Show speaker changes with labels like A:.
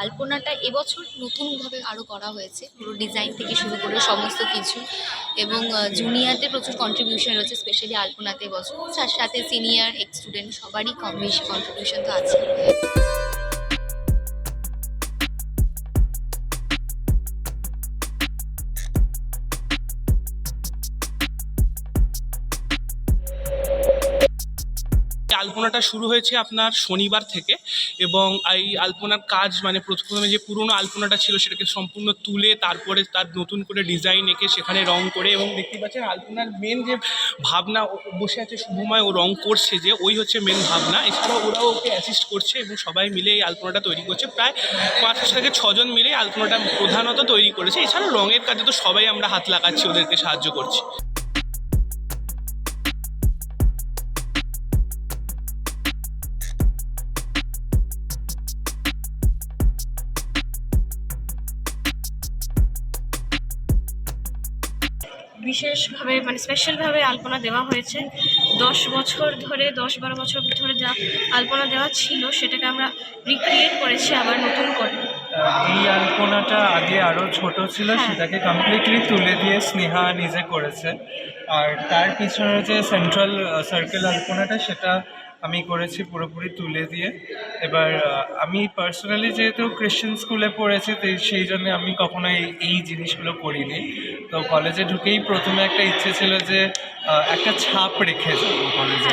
A: আলপনাটা এবছর নতুনভাবে আরও করা হয়েছে। পুরো ডিজাইন থেকে শুরু করে সমস্ত কিছু। এবং জুনিয়রদের প্রচুর কন্ট্রিবিউশন রয়েছে স্পেশালি আলপনাতে এবছর। তার সাথে সিনিয়র এক্স স্টুডেন্ট সবারই কম বেশি কন্ট্রিবিউশন তো আছে
B: আলপনাটা শুরু হয়েছে আপনার শনিবার থেকে এবং এই আলপনার কাজ মানে প্রথমে যে পুরনো আলপনাটা ছিল সেটাকে সম্পূর্ণ তুলে তারপরে তার নতুন করে ডিজাইন এঁকে সেখানে রং করে এবং দেখতে পাচ্ছেন আলপনার মেন যে ভাবনা বসে আছে শুভময় ও রং করছে যে ওই হচ্ছে মেন ভাবনা। এছাড়াও ওরাও ওকে অ্যাসিস্ট করছে এবং সবাই মিলে এই আলপনাটা তৈরি করছে। প্রায় পাঁচ থেকে ছজন মিলে আলপনাটা প্রধানত তৈরি করেছে। এছাড়াও রঙের কাজে তো সবাই আমরা হাত লাগাচ্ছি, ওদেরকে সাহায্য করছি।
C: বিশেষভাবে মানে স্পেশালভাবে আলপনা দেওয়া হয়েছে। দশ বছর ধরে দশ বারো বছর ধরে যা আলপনা দেওয়া ছিল সেটাকে আমরা রিক্রিয়েট করেছি আবার নতুন করে।
D: এই আলপনাটা আগে আরও ছোট ছিল
C: হ্যাঁ।
D: সেটাকে কমপ্লিটলি তুলে দিয়ে স্নেহা নিজে করেছে। আর তার পিছনে যে সেন্ট্রাল সার্কেল আলপনাটা সেটা আমি করেছি পুরোপুরি তুলে দিয়ে। এবার আমি পার্সোনালি যেহেতু ক্রিশ্চিয়ান স্কুলে পড়েছি তো সেই জন্য আমি কখনো এই জিনিসগুলো করিনি। তো কলেজে ঢুকেই প্রথমে একটা ইচ্ছে ছিল যে একটা ছাপ রেখে যাব কলেজে